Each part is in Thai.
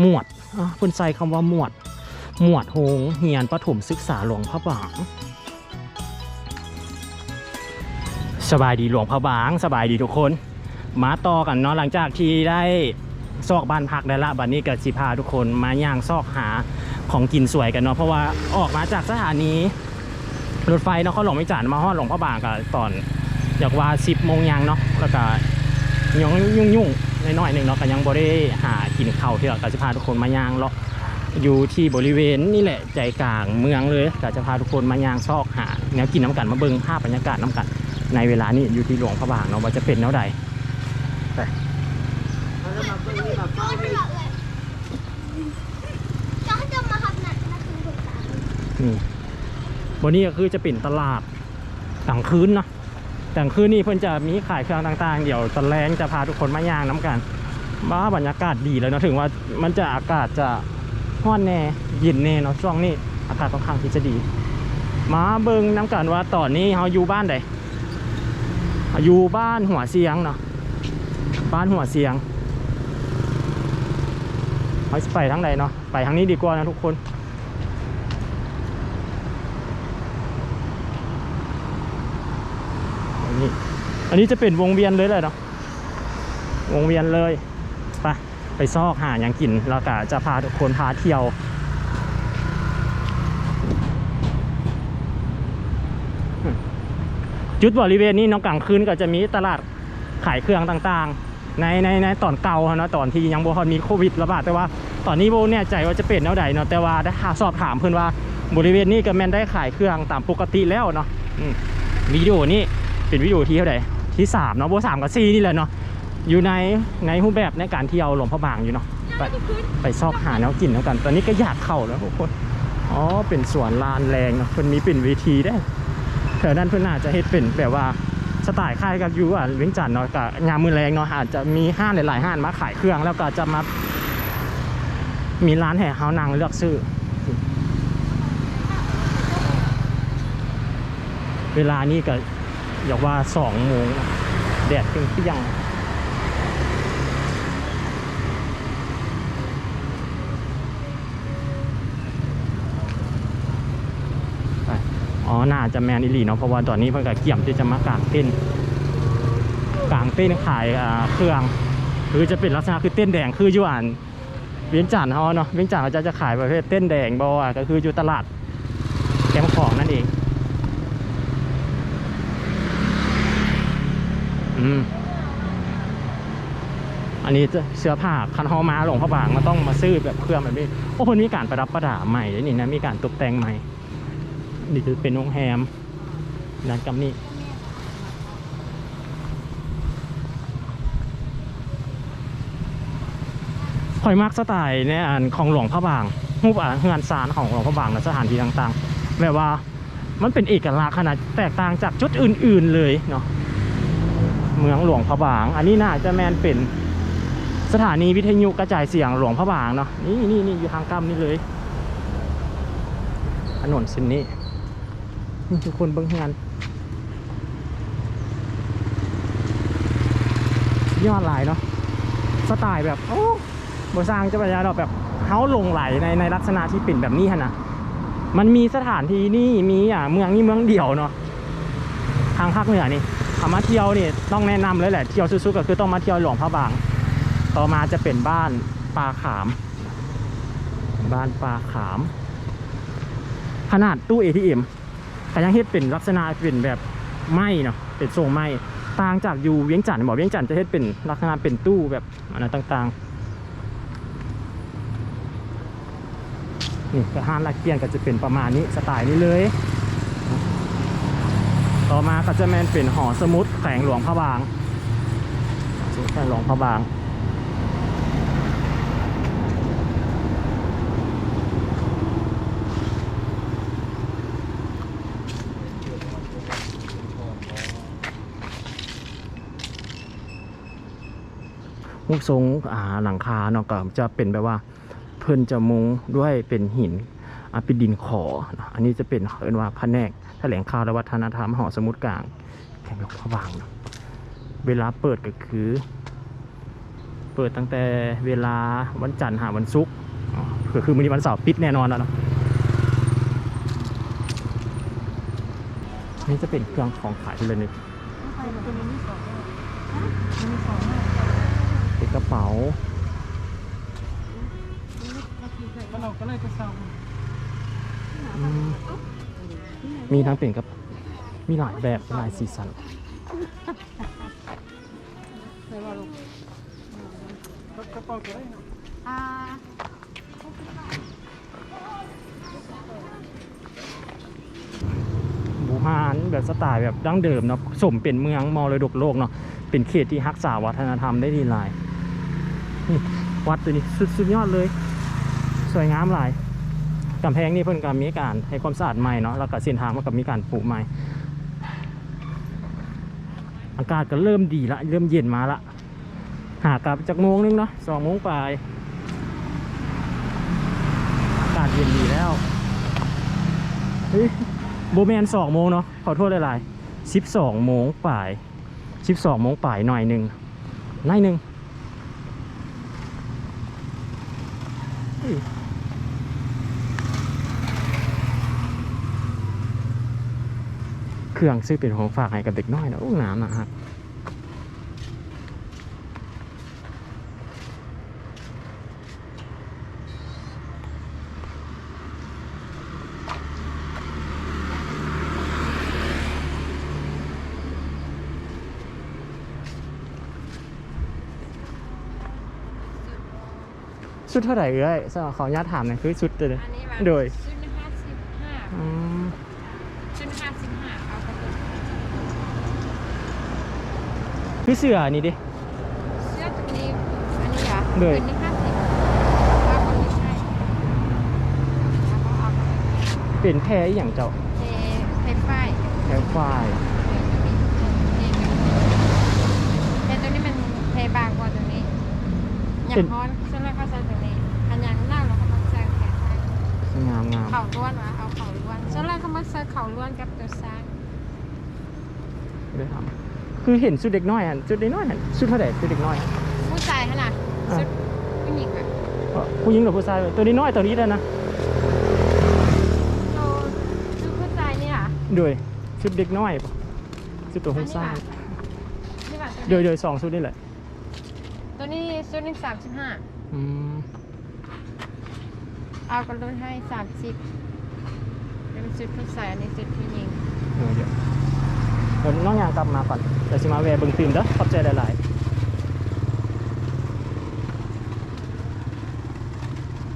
หมวดอะเพิ่นใส่คำว่าหมวด หมวดโฮงเฮียนประถมศึกษาหลวงพระบางสบายดีหลวงพระบางสบายดีทุกคน มาต่อกันเนาะหลังจากที่ได้ซอกบ้านพักได้ละบัดนี้ก็สิพาทุกคนมาย่างซอกหาของกินสวยกันเนาะเพราะว่าออกมาจากสถานีรถไฟเนาะเขาหลวงไม่จานมาฮอดหลวงพระบางก็ตอนอยากว่า10โมงยังเนาะแล้วก็ยังยุ่งยุ่งๆ น้อยๆหนึ่งเนาะก็ยังบ่ได้หากินข้าวเที่ยวก็จะพาทุกคนมาย่างเลาะอยู่ที่บริเวณนี่แหละใจกลางเมืองเลยก็จะพาทุกคนมาย่างซอกหาแนวกินน้ำกันมาเบิ่งภาพบรรยากาศน้ำกัน ในเวลานี้อยู่ที่หลวงพระบางเนาะว่าจะเป็นแนวใดเขาจะมาเบิ่งนี่แบบก็ตลอดเลยจะให้จะมาทำหนักนะคือสงสารนี่บนนี้ก็คือจะเป็นตลาดกลางคืนเนาะ กลางคืนนี่เพิ่นจะมีขายเครื่องต่างๆ เดี๋ยวตอนแรงจะพาทุกคนมาย่างน้ำกันบ้าบรรยากาศดีแล้วเนาะถึงว่ามันจะอากาศจะร้อนแน่เย็นแน่เนาะช่วงนี้อากาศค่อนข้างที่จะดี มาเบิงน้ำกันว่าตอนนี้เราอยู่บ้านใดอยู่บ้านหัวเสียงเนาะบ้านหัวเสียงเราไปทางใดเนาะไปทางนี้ดีกว่านะทุกคนนี้ อันนี้จะเป็นวงเวียนเลยเลยเนาะวงเวียนเลยไปไปซอกหาอย่างกินแล้วก็จะพาทุกคนพาเที่ยวจุดบริเวณนี้น้องกลางคืนก็จะมีตลาดขายเครื่องต่างๆ ในในในตอนเก่าเนาะตอนที่ยังบ่ฮอดมีโควิดระบาดแต่ว่าตอนนี้โบแน่ใจว่าจะเป็นแนวใดเนาะแต่ว่าได้หาสอบถามเพื่อนว่าบริเวณนี้ก็แมนได้ขายเครื่องตามปกติแล้วเนาะมวิดีโอนี้เป็นวิดีโอที่เท่าไหร่ ที่สามเนาะโบสามกับสี่นี่แหละเนาะอยู่ในในรูปแบบในการเที่ยวหลวงพระบางอยู่เนาะไปไปซอกหาแนวกินแล้วกัน ตอนนี้ก็อยากเข้าแล้วทุกคนอ๋อเป็นสวนลานแรงเนาะเพิ่นมีเป็นเวทีได้แถวนั้นเพื่อนอาจจะเฮ็ดเป็นแบบว่าสไตล์ค่ายกับยูอะเวียงจันเนาะกับงามมือแรงเนาะอาจจะมีห้างหลายๆห้างมาขายเครื่องแล้วก็จะมามีร้านแห่เฮานางเลือกซื้อ เวลานี้ก็ อยากว่าสองโมงแดดเปรี้ยงอ๋อ น่าจะแมนอิลีเนาะ เพราะว่าตอนนี้เพิ่งกับเกี่ยมที่จะมากางเต้นกางเต้นขายเครื่อง คือจะเป็นลักษณะคือเต้นแดงคืออยู่อ่านเวียงจันทน์เขาเนาะ เวียงจันทน์เขาจะจะขายประเภทเต้นแดงบอะก็คืออยู่ตลาดแคมป์ของนั่นเอง อืมอันนี้จะเสื้อผ้าคันฮอมาหลวงพระบางมันต้องมาซื้อแบบเครื่องแบบนี้โอ้คนมีการประดับประดาใหม่ด้วยนี่นะมีการตกแต่งใหม่นี่คือเป็นโรงแรมนั่นกับนี่คอยมักสไตล์ในอันของหลวงพระบางรูปอ่านงานสารของหลวงพระบางและสถานที่ต่างๆแบบว่ามันเป็นเอกลักษณ์ขนาดแตกต่างจากจุดอื่น ๆเลยเนาะ เมืองหลวงพระบาง อันนี้น่าจะแมนเป็นสถานีวิทยุกระจายเสียงหลวงพระบางเนาะนี่นี่นี่อยู่ทางกำนี่เลยถนนเส้นนี้นี่ทุกคนเบิ่งงานยอดหลายเนาะสไตล์แบบโอ้บสร้างจะไปยาดอกแบบเฮาลงไหลในในลักษณะที่เป็นแบบนี้ฮะนะมันมีสถานที่นี่มีอะเมืองนี้เมืองเดียวเนาะทางภาคเหนือนี่ เอามาเที่ยวนี่ต้องแนะนำเลยแหละเที่ยวสุดๆก็คือต้องมาเที่ยวหลวงพระบาง ต่อมาจะเป็นบ้านปลาขาม บ้านปลาขาม ขนาดตู้ ATM ก็ยังเฮ็ดเป็นลักษณะเป็นแบบไม้เนาะเป็นทรงไม้ต่างจากอยู่เวียงจันทน์บอกเวียงจันทน์จะเฮ็ดเป็นลักษณะเป็นตู้แบบอันนั้นต่างๆนี่ห้านลักเกียนก็จะเป็นประมาณนี้สไตล์นี้เลย ต่อมาก็จะแมนเป็นหอสมุดแขวงหลวงพระบางแขวงหลวงพระบางรูปทรงอ่าหลังคาเนาะก็จะเป็นแบบว่าเพิ่นจะมุงด้วยเป็นหินอ่าเป็นดินขอ อันนี้จะเป็นเอิ้นว่าพระแนก แถลงข่าวและวัฒนธรรมหอสมุดกลางแข่งหลวงพระบางเนาะเวลาเปิดก็คือ เปิดตั้งแต่เวลาวันจันทร์หาวันศุกร์อ๋อคือคือมื้อนี้วันเสาร์ปิดแน่นอนแล้วเนาะนี่จะเป็นเครื่องของขายที่ระลึกเป็นกระเป๋าเราก็เลยจะสั่งอืม มีทั้งเป็นกับมีหลายแบบหลายสีสันกระเป๋าก็ได้อ่าบูฮานแบบสไตล์แบบดั้งเดิมเนาะสมเป็นเมืองมรดกโลกเนาะเป็นเขตที่รักษาวัฒนธรรมได้ดีหลายนี่วัดตัวนี้สุดสุดยอดเลย สวยงามหลาย กำแพงนี่เพิ่นก็มีการให้ความสะอาดใหม่เนาะแล้วก็เส้นทางมันก็มีการปลูกใหม่ อากาศก็เริ่มดีละเริ่มเย็นมาละหากลับจากโมงนึงเนาะสองโมงปลายอากาศเย็นดีแล้วเฮ้ยโบแมนสองโมงเนาะขอโทษหลายๆสิบสองโมงป่ายสิบสองโมงป่ายหน่อยหนึ่งหน่อยหนึ่งเฮ้ย เครื่องซื้อเป็นของฝากให้กับเด็กน้อยนะโอ้น้ำนะฮะชุดเท่าไหร่เอ้ยสำหรับขออนุญาตถามหน่อยคือชุดเลยอันนี้ว่าโดย ชุดละห้าสิบห้า อืม ชุดห้าสิบห้าเอาไปเลย คือเสื้ออันนี้ดิ เสื้อตัวนี้อันนี้เหรอโดยตัวนี้ห้าสิบเอาคนนี้ให้แล้วก็เอาไปเลยเป็นแพรอหย่างเจ้าเทเทป้ายแพรฝ้ายเทตัวนี้เทตัวนี้มันเทบางกว่าตัวนี้อย่างฮ้อนเส้นแรกก็ใส่ตัวนี้อันอย่างเน่าเราก็มาใส่แขนให้งามงามเข่าล้วนวะเอาเข่าล้วนส่วนแรกเขามาใส่เข่าล้วนกับตัวซ้าย ได้ทำ คือเห็นชุดเด็กน้อยอะชุดเด็กน้อยอะชุดเท่าไหร่ชุดเด็กน้อยผู้ชายขนาดอะชุดผู้หญิงอะเอ่อผู้หญิงหรือผู้ชาย ตัวนี้น้อยตัวนี้ได้นะโตชุดผู้ชายนี่ค่ะด้วยชุดเด็กน้อยปะชุดตัวหุ้มซ่านี่แบบโดยโดยสองชุดนี่แหละ ตัวนี้ชุดหนึ่งสามสิบห้าอืมเอากระดุนให้สามสิบเป็นชุดผู้ชายอันนี้ชุดผู้หญิงเออเดี๋ยว เดี๋ยวน้องยางกลับมาก่อนเดี๋ยวสิมาแวะเบิ่งฟิล์มเด้อขอบใจหลาย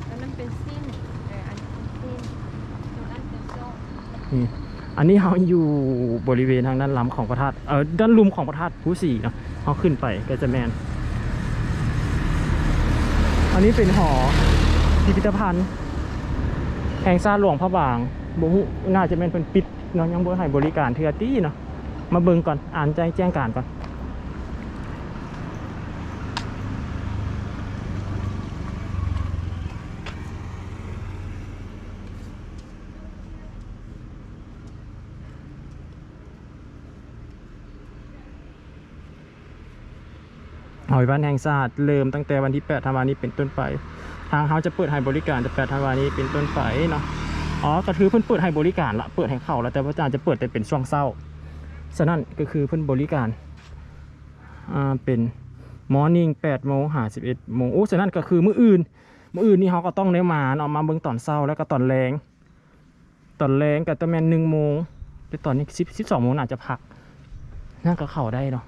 แล้วมันเป็นสิ้นเอออันนี้เป็นสิ้นตัวนั้นเป็นโซ่ๆนี่อันนี้เราอยู่บริเวณทางด้านล้ำของพระธาตุ เออด้านลุมของพระธาตุผู้สี่เนาะเราขึ้นไปก็จะแมน อันนี้เป็นหอพิพิธภัณฑ์ แห่งชาติหลวงพระบางบ่ฮู้น่าจะเป็นเพิ่นปิดเนาะยังบ่ให้บริการเทื่อตี้เนาะ มาเบิ่งก่อน อ่านใจแจ้งการก่อน หอยบ้านแห่งชาติเริ่มตั้งแต่วันที่ 8 ธันวาคมนี้เป็นต้นไป ทางเขาจะเปิดให้บริการแต่8ธันวาคมนี้เป็นต้นไปเนาะ อ๋อก็คือเพิ่นเปิดให้บริการละ เปิดให้เข้าแล้วแต่ว่าอาจารย์จะเปิดแต่เป็นช่วงเช้า ฉะนั้นก็คือเพิ่อนบริการอ่าเป็นมอร์นิ่ง8โมง51โมงโอ้ฉะนั้นก็คือมื้ออื่น มื้ออื่นนี่เขาก็ต้องได้มาเนาะมาเบิ่งตอนเช้าแล้วก็ตอนแรงตอนแรงก็ตะแม่น1โมงแต่ตอนนี้10 12โมงน่าจจะพักนั่นก็เข้าได้เนาะ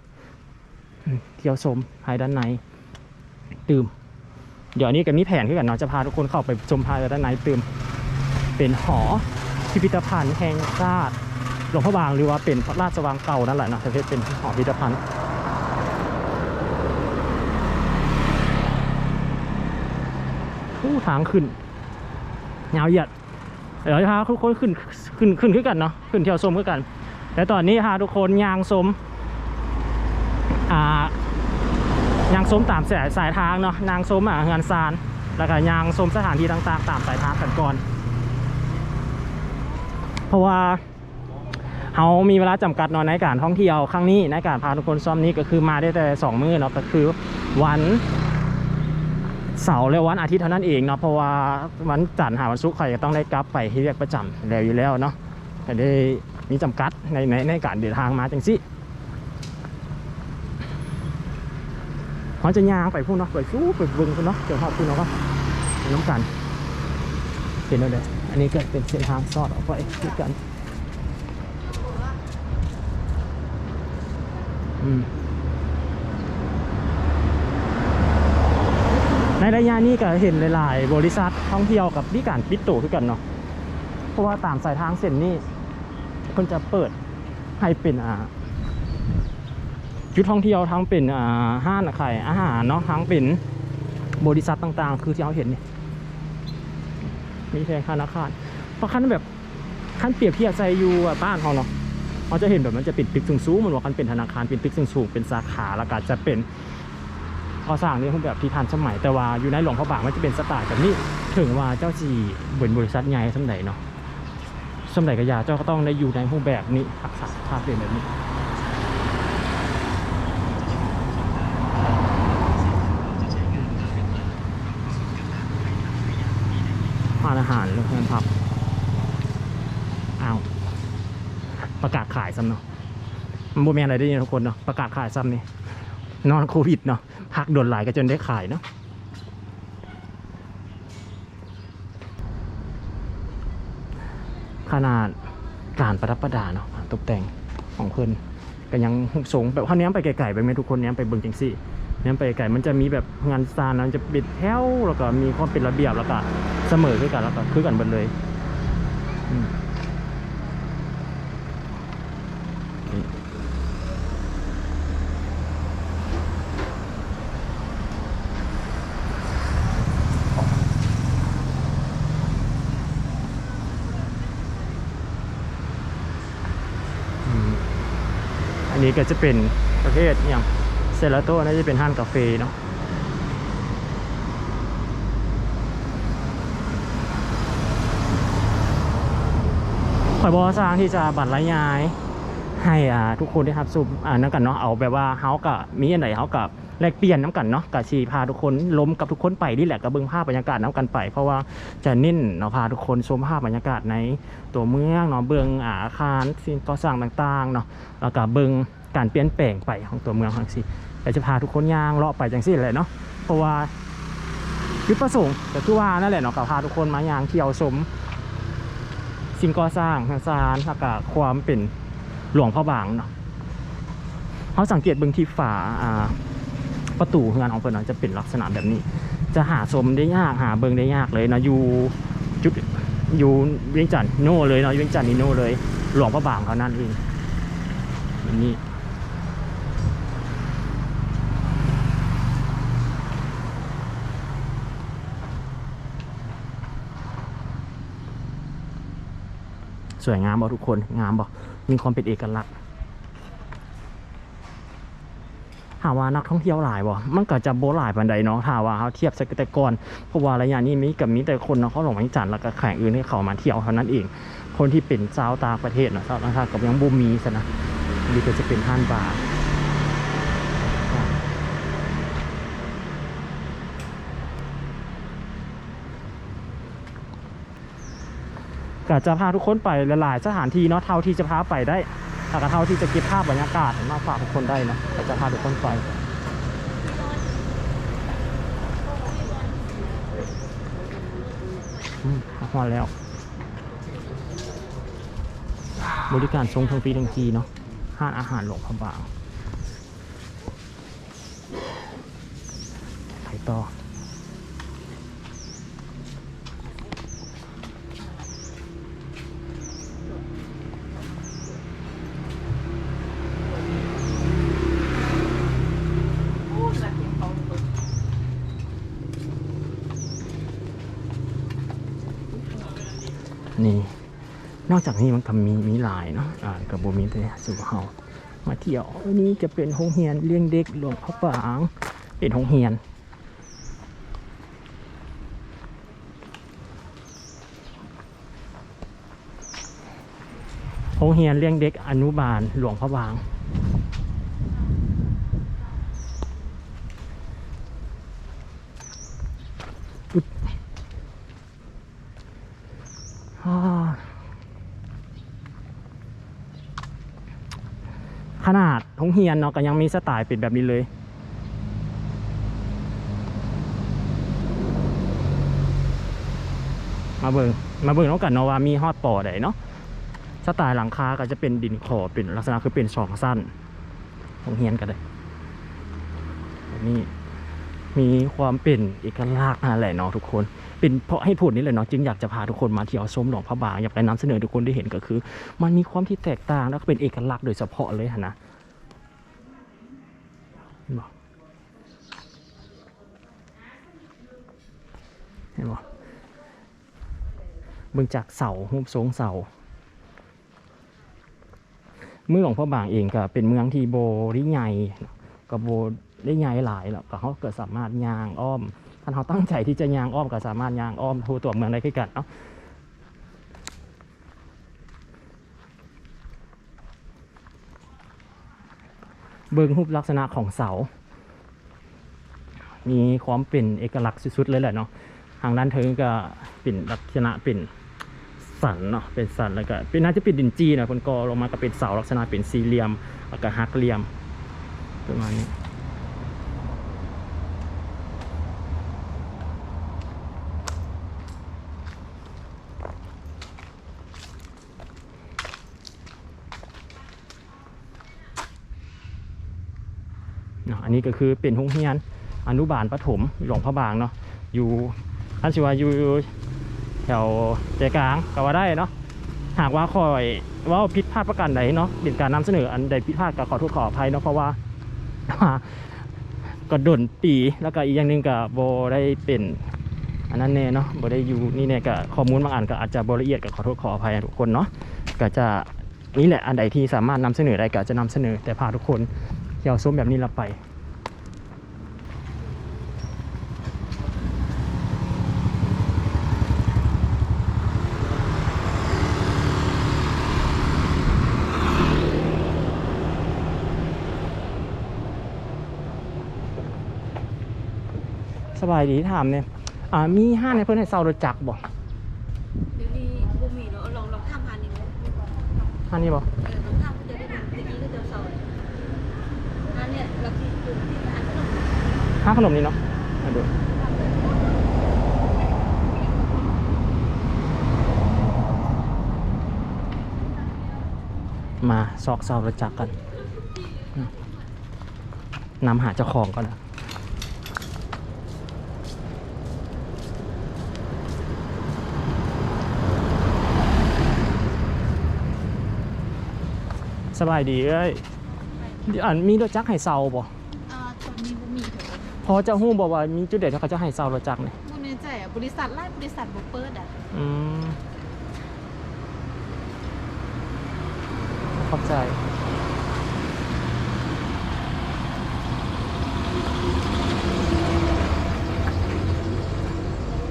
เที่ยวชมภายด้านในตื่มเดี๋ยวนี้ก็มีแผนขึ้นกันเนาะจะพาทุกคนเข้าไปชมภายด้านในตื่มเป็นหอพิพิธภัณฑ์แห่งชาติ หลวงพระบางหรือว่าเป็นพระราชวังเก่านั่นแหละเนาะแต่เป็นหอพิพิธภัณฑ์อู้ทางขึ้นยาวเหยียดเดี๋ยวจะพาทุกคนขึ้นขึ้นขึ้นขึ้นกันเนาะขึ้นเที่ยวชมขึ้นกัน และตอนนี้พาทุกคนยางชมอ่ายางชมตามสายสายทางเนาะนางชมอะงานซานแล้วก็ยางชมสถานที่ต่างๆ ตามสายทางกันก่อน เพราะว่า เขามีเวลาจำกัดนาะในการท่องเที่ยวครั้งนี้ในการพาทุกคนซ้อมนี้ก็คือมาได้แต่สองมื้อเนาะก็คือวันเสาร์และวันอาทิตย์เท่านั้นเองเนาะเพราะว่าวันจันทร์หาวันศุกร์ใครจะต้องได้กลับไปที่เรียกประจำแล้วอยู่แล้วเนาะก็ได้มีจำกัดในในในการเดินทางมาจังสิเขาจะย่างไปพูดเนาะไปฟูไปบึงพูดเนาะเดี๋ยวเขาพูดเนาะก็ไปน้ำกันเห็นแล้วเลยอันนี้ก็เป็นเส้นทางซอดออกไปพูดกันอืม ในระยะนี้ก็เห็นหลายๆบริษัทท่องเที่ยวกับที่การปิดตัวคือกันเนาะเพราะว่าตามสายทางเส้นนี้เพิ่นจะเปิดให้เป็นอ่าจุดท่องเที่ยวทั้งเป็นอ่าห้างขายอาหารเนาะทั้งเป็นบริษัทต่างๆ คือที่เราเห็นเนี่ยมีแทงธนาคารเพราะคันแบบคันเปรียบเทียบใส่อยู่บ้านเขาเนาะ เราจะเห็นแบบมันจะเป็นตึกสูงๆเหมือนว่าคันเป็นธนาคารเป็นตึกสูงๆเป็นสาขาแล้วก็จะเป็นก่อสร้างในรูปแบบที่ทันสมัยแต่ว่าอยู่ในหลวงพระบางมันจะเป็นสไตล์แบบนี้ถึงว่าเจ้าจีเบินบริษัทใหญ่สมัยเนาะสมัยกระยาเจ้าก็ต้องได้อยู่ในรูปแบบนี้รักษาภาพเป็นแบบนี้ร้านอาหารเรื่องพับอ้าว ประกาศขายซ้ำเนาะมันโมเมนอะไรได้ยินทุกคนเนาะประกาศขายซ้ำนี่นอนโควิดเนาะพักโดนหลายก็จนได้ขายเนาะขนาดการประดับประดาเนาะตกแต่งของเพิ่นก็ยังสูงแบบเขาเนี้ยไปไกลๆไปไหมทุกคนเนี้ยไปเบิ่งจังซี่เนี้ยไปไกลมันจะมีแบบงานซานมันจะปิดแถวแล้วก็มีความเป็นระเบียบแล้วก็เสมอคือกันแล้วก็คือกันหมดเลยอืมนี่ อืมอันนี้ ก็จะเป็นประเภทอย่างเซราโต้น่าจะเป็นห้างกาแฟเนาะข่อยบอสร้างที่จะบัตรรายย้าย ให้อ่าทุกคนได้รับสุอ่านั่นกันเนาะเอาแบบว่าเฮากับมีอันไหนเฮากับแลกเปลี่ยนน้ำกันเนาะกับชีพาทุกคนล้มกับทุกคนไปนี่แหละกับเบิ้งภาพบรรยากาศน้ำกันไป เพราะว่าจะเน้นเนาะพาทุกคนชมภาพบรรยากาศในตัวเมืองเนาะเบิ้งอ่าอาคารสิ่งก่อสร้างต่างๆเนาะแล้วก็เบิ้ง การเปลี่ยนแปลงไปของตัวเมืองทั้งสี่แต่จะพาทุกคนย่างเลาะไปจังสี่เลยเนาะเพราะว่าจุดประสงค์ก็คือว่านั่นแหละเนาะกับพาทุกคนมาย่างเที่ยวชมสิ่งก่อสร้างทางสารแล้วก็ความเป็นหลวงพ่อบางเนาะเขาสังเกตเบื้องที่ฝาอ่าประตูงานของเพิ่นเนาะจะเป็นลักษณะแบบนี้ จะหาชมได้ยากหาเบิ่งได้ยากเลยเนาะอยู่จุดอยู่เวียงจันทน์โน่เลยเนาะเวียงจันทน์นี่โน่เลย หลวงพ่อบางเขานั่นเองแบบนี้ สวยงามบ่ทุกคนงามบ่มีความเป็นเอกลักษณ์ถามว่านักท่องเที่ยวหลายบ่มันก็จะโบหลายปันใดเนาะถ้าว่าเขาเทียบสกแต่ก่อนเพราะว่าระยะนี้มีกับมีแต่คนเนาะเขาหลงเวียงจันทน์แล้วก็แข่งอื่นที่เขามาเที่ยวเท่านั้นเอง คนที่เป็นชาวต่างประเทศเนาะชาวต่างชาติกับยังบ่มีซะนะดีก็จะเป็นห้านบาร์ ก็จะพาทุกคนไปหลายๆสถานที่เนาะเท่าที่จะพาไปได้ถ้าก็เท่าที่จะเก็บภาพบรรยากาศมาฝากทุกคนได้เนาะก็จะพาทุกคนไปอืมพอแล้ว บริการทรงทั้งปีทั้งทีเนาะห้านอาหารหลวงพระบางไปต่อ นี่ นอกจากนี้มันก็มีมีหลายเนาะอ่ากับโบมีแต่สุเฮามาเที่ยวอันนี้จะเป็นโรงเรียนเลี้ยงเด็กหลวงพระบางเป็นโรงเรียนโรงเรียนเลี้ยงเด็กอนุบาลหลวงพระบางอึ๊บอ่า ขนาดทงเฮียนเนาะก็ยังมีสไตล์ป็นแบบนี้เลย มาเบิงมาเบิงแล้วกันเนาะว่ามีฮอดปอใดเนาะสไตล์หลังคาก็จะเป็นดินขอเป็นลักษณะคือเป็นสองสั้นของเฮียนกันเลยแบบนี้มีความเป็นเอกลักษณ์นั่นแหละเนาะทุกคน เป็นเพราะให้พูดนี่เลยเนาะจึงอยากจะพาทุกคนมาเที่ยวชมหลวงพระบางอยากไปนำเสนอทุกคนได้เห็นก็คือ มันมีความที่แตกต่างแล้วก็เป็นเอกลักษณ์โดยเฉพาะเลยนะเห็นบ่เห็นบ่เบิ่งจากเสารูปทรงเสาเมืองหลวงพ่อบางเองก็เป็นเมืองที่โบได้ใหญ่ก็โบได้ใหญ่หลายแล้วก็เขาเก็สามารถย่างอ้อม ถ้าเขาตั้งใจที่จะยางอ้อมก็สามารถยางอ้อมทั่วตัวเมืองได้คือกันเนาะเบิ่งรูปลักษณะของเสา มีความเป็นเอกลักษณ์สุดๆเลยแหละเนาะทางด้านเทิงก็เป็นลักษณะเป็นสันเนาะ เป็นสันแล้วก็เป็นน่าจะเป็นดินจีนะคนกอลงมาก็เป็นเสาลักษณะเป็นสี่เหลี่ยมแล้วก็หักเหลี่ยมประมาณนี้ นี้ก็คือเป็นห้องเฮียนอนุบาลประถมหลวงพระบางเนาะอยู่ท่านชิวาอยู่แถวใจกลางก็ว่าได้เนาะหากว่าคอยว่าผิดพลาดประการใดเนาะเป็นการนำเสนออันใดผิดพลาดก็ขอโทษขออภัยเนาะเพราะว่าก็ดนปีแล้วก็อีกอย่างหนึ่งก็โบได้เป็นอันนั้นแน่เนาะโบได้อยู่นี่เนี่ยก็ข้อมูลบางอันก็อาจจะบละเอียดก็ขอโทษขออภัยทุกคนเนาะก็จะนี่แหละอันใดที่สามารถนำเสนอได้ก็จะนำเสนอแต่พาทุกคนเที่ยวส้มแบบนี้เราไป สบายดีถามเนี่ยอ่ามีห้างในเพื่อนให้เซารถจักรบ่เดี๋ยวนี้บุมีเนาะลองลองข้ามผ่านนี่เนาะห้างนี้บ่เออลองข้ามก็จะได้ดูตะกี้ก็จะเศร้าอันเนี้ยเราคิดดูที่อันขนมห้างขนมนี้เนาะมาดูมาซอกเซารถจักรกันอืมนำหาเจ้าของก่อนนะ สบายดีเอ้ยอันมีรถจักรให้เซาบ่อ่าตอนนี้บุมีเถอะพอจะหู้บอกว่ามีจุดเด่นที่เขาจะให้เซารถจักรเนี่ยบุในใจอะบริษัทไล่บริษัทบุเปิดอะอืมเข้าใจ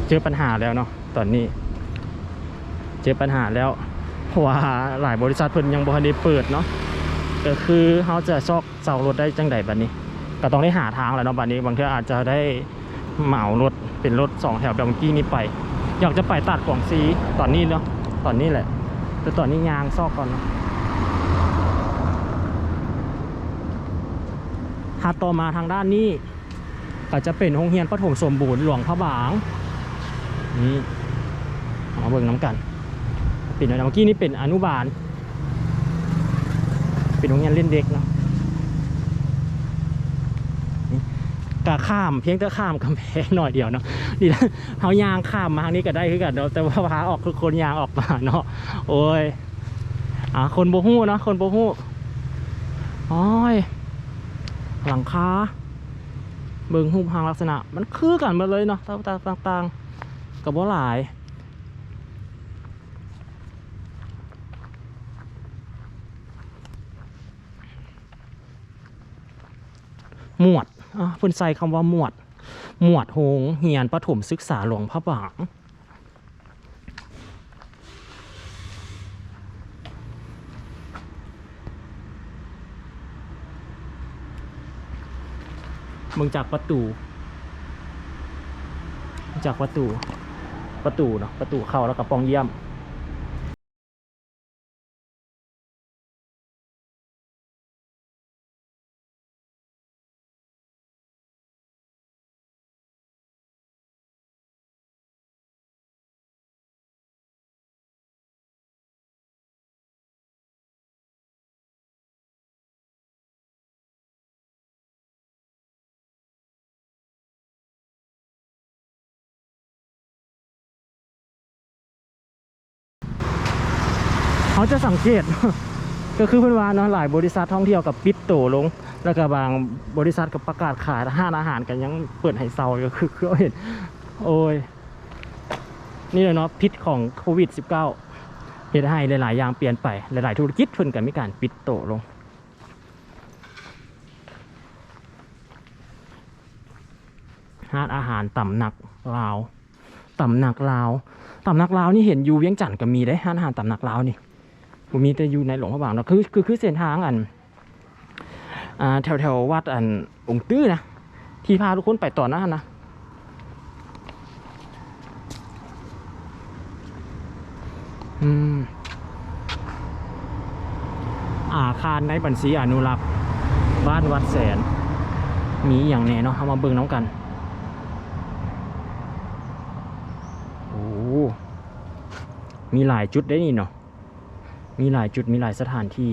เจอปัญหาแล้วเนาะตอนนี้ เจอปัญหาแล้ว เพราะว่าหลายบริษัทเพิ่นยังบ่ทันได้เปิดเนาะก็คือเขาจะซอกเสารถได้จังใดบัดนี้ ก็ต้องได้หาทางแหล้วเนาะบัดนี้ บางเทีอาจจะได้เหมารถเป็นรถสองแถวแบบเมื่อกี้นี้ไป อยากจะไปตัดกล่องซีตอนนี้เนาะตอนนี้แหละ แต่ตอนนี้ยางซอกก่อนเนาะหาต่อมาทางด้านนี้ ก็จะเป็นโรงเรียนประถมสมบูรณ์หลวงพระบางนี่อามาเบิ่งน้ำกัน เป็นอะเมื่อกี้นี่เป็นอนุบาล เป็นโรงเรียนเล่นเด็กเนาะกะข้ามเพียงแต่ข้ามกำแพงหน่อยเดียวเนาะนี่นะเขายางข้ามมาทางนี้ก็ได้คือกันเนาะแต่ว่าพาออกคือคนยางออกมาเนาะโอ้ยอ่าคนโบหู้เนาะคนโบหู้โอ้ยหลังคาเบิงหูปทางลักษณะ มันคือกันหมาเลยเนาะต่างๆกับว่าหลาย หมวดอะเพิ่นใส่คำว่าหมวด หมวดโฮงเฮียนประถมศึกษาหลวงพระบางมืองจากประตูจากประตู ประตูเนาะประตูเข้าแล้วก็ปองเยี่ยม เขาจะสังเกต ก็คือเพื่อนว่าเนาะหลายบริษัทท่องเที่ยวกับปิดโตลง แล้วก็บางบริษัทกับประกาศขายห้านอาหารกันยังเปิดให้เซาก็คือคือเห็น โอ้ย นี่เลยเนาะพิษของโควิด -19 เหตุให้หลายๆอย่างเปลี่ยนไปหลายๆธุรกิจเพิ่นกันมีการปิดโตลงห้านอาหารต่ำหนักลาวต่ำหนักลาวต่ำหนักลาวนี่เห็นอยู่เวียงจันทน์ก็มีได้ห้านอาหารต่ำหนักลาวนี่ ผมมีแต่อยู่ในหลวงพระบางเนาะคือคือคือเส้นทางอันอ่าแถวแถววัดอันองค์ตื้อนะที่พาทุกคนไปต่อหน้านะอืมอาคารในบัญชีอนุรักษ์บ้านวัดแสน มีอย่างแน่เนาะเอามาเบิ่งน้องกันโอ้มีหลายจุดได้นี่เนาะ มีหลายจุดมีหลายสถานที่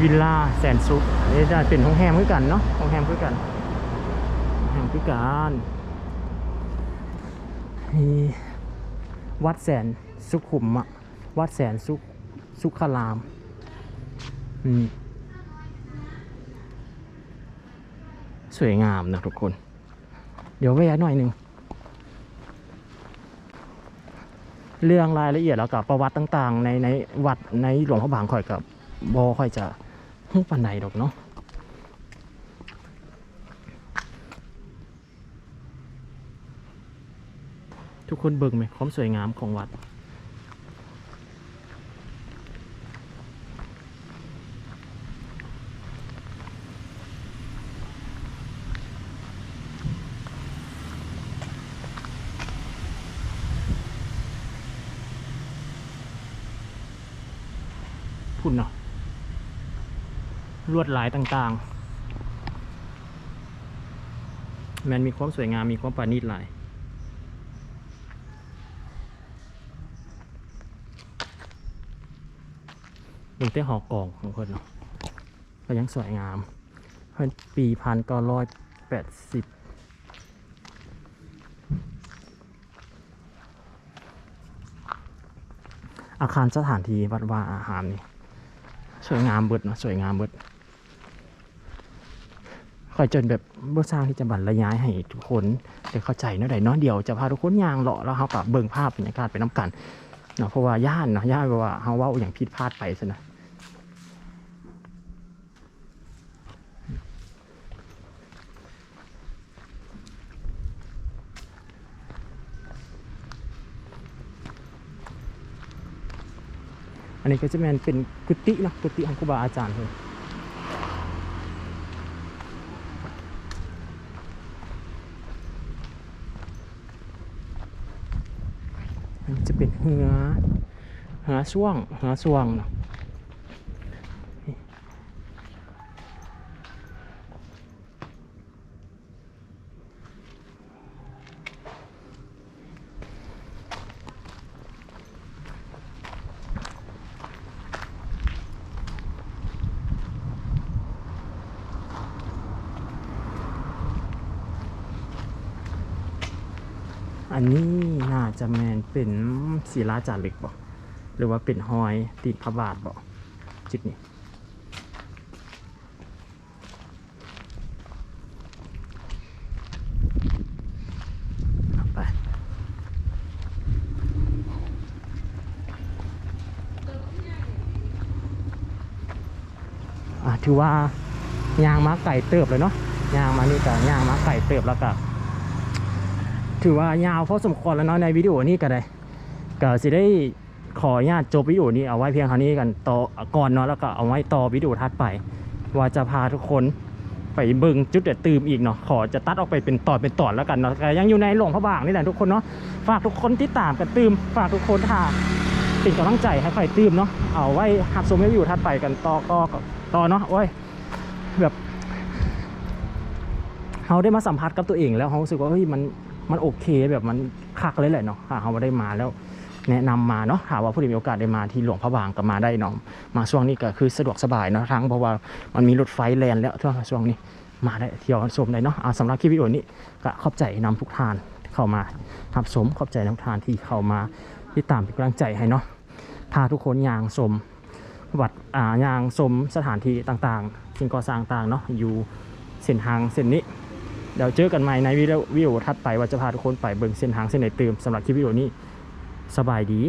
วิลล่าแสนสุขนี่จะเป็นโรงแรมคือกันเนาะโรงแรมคือกันโรงแรมคือกันนี่วัดแสนสุขุมอะวัดแสนสุขสุขารามอืมสวยงามนะทุกคน เดี๋ยวแวะหน่อยหนึ่ง เรื่องรายละเอียดแล้วกับประวัติต่าง ๆ ในในวัดในหลวงพระบางค่อยกับบอค่อยจะหู้ปันไหนดอกเนาะทุกคนเบิ่งไหมความสวยงามของวัดุ่นเนาะลวดลายต่างๆ มันมีความสวยงามมีความประณีตหลายเบิ่งแต่หอกองของเพิ่นเนาะก็ยังสวยงามเพิ่นปีพันเก้าร้อยแปดสิบอาคารสถานที่วัดว่าอาหารนี่ สวยงามเบิดเนาะสวยงามเบิดคอยจนแบบบ่สร้างที่จะบรรยายให้ทุกคนได้เข้าใจเนาะใดเนาะเดียวจะพาทุกคนย่างเลาะแล้วเขากับเบิ่งภาพบรรยากาศไปน้ำกันเนาะเพราะว่าย่านเนาะย่านเพราะว่าเขาเว่าอย่างผิดพลาดไปซะนะ อันนี้ก็จะเป็นเป็นกุฏินะกุฏิของครูบาอาจารย์เลยอันจะเป็นเหือเหือช่วงเหือช่วงเนาะ อันนี้น่าจะแมนเป็นศิลาจารึกบ่หรือว่าเป็นหอยติดพระบาทบ่จุดนี้เอาไปอะถือว่ายางมาไก่เติบเลยเนาะยางมานี่ก็ยางมาไก่เติบแล้วก็ ถือว่ายาวพอสมควรแล้วเนาะในวิดีโอนี้ก็ได้ก็สิได้ขออนุญาตจบวิดีโอนี้เอาไว้เพียงเท่านี้กันต่อก่อนเนาะแล้วก็เอาไว้ต่อวิดีโอถัดไป ว่าจะพาทุกคนไปเบิ่งจุดเด็ดตื่มอีกเนาะขอจะตัดออกไปเป็นตอนเป็นตอนแล้วกันเนาะแต่ยังอยู่ในหลวงพระบางนี่แหละทุกคนเนาะฝากทุกคนที่ตามกันตื่มฝากทุกคนถ้าเป็นกำลังใจให้ใครตื่มเนาะเอาไว้หับชมวิดีโอถัดไปกันต่อก็ต่อเนาะโอ้ยแบบเราได้มาสัมผัสกับตัวเองแล้วเรารู้สึกว่าเฮ้ยมัน มันโอเคแบบมันคักเลยแหละเนาะเราได้มาแล้วแนะนำมาเนาะถาว่าผู้ใดมีโอกาสได้มาที่หลวงพระบางก็มาได้เนาะมาช่วงนี้ก็คือสะดวกสบายเนาะทั้งเพราะว่ามันมีรถไฟแลนแล้วช่วงช่วงนี้มาได้เที่ยวชมได้เนาะอ่าสำหรับคลิปวิดีโอนี้ก็ขอบใจนำทุกท่านเข้ามาทับสมขอบใจนำทานที่เข้ามาที่ตามเป็นกำลังใจให้เนาะพาทุกคนย่างชมวัดอ่าย่างชมสถานที่ต่างๆสิ่งก่อสร้างต่างเนาะอยู่เส้นทางเส้นนี้ เดี๋ยวเจอกันใหม่ในวิดีโอวิดีโอถัดไปว่าจะพาทุกคนไปเบิ่งเส้นทางเส้นไหนเติมสำหรับคลิปวิดีโอนี้สบายดี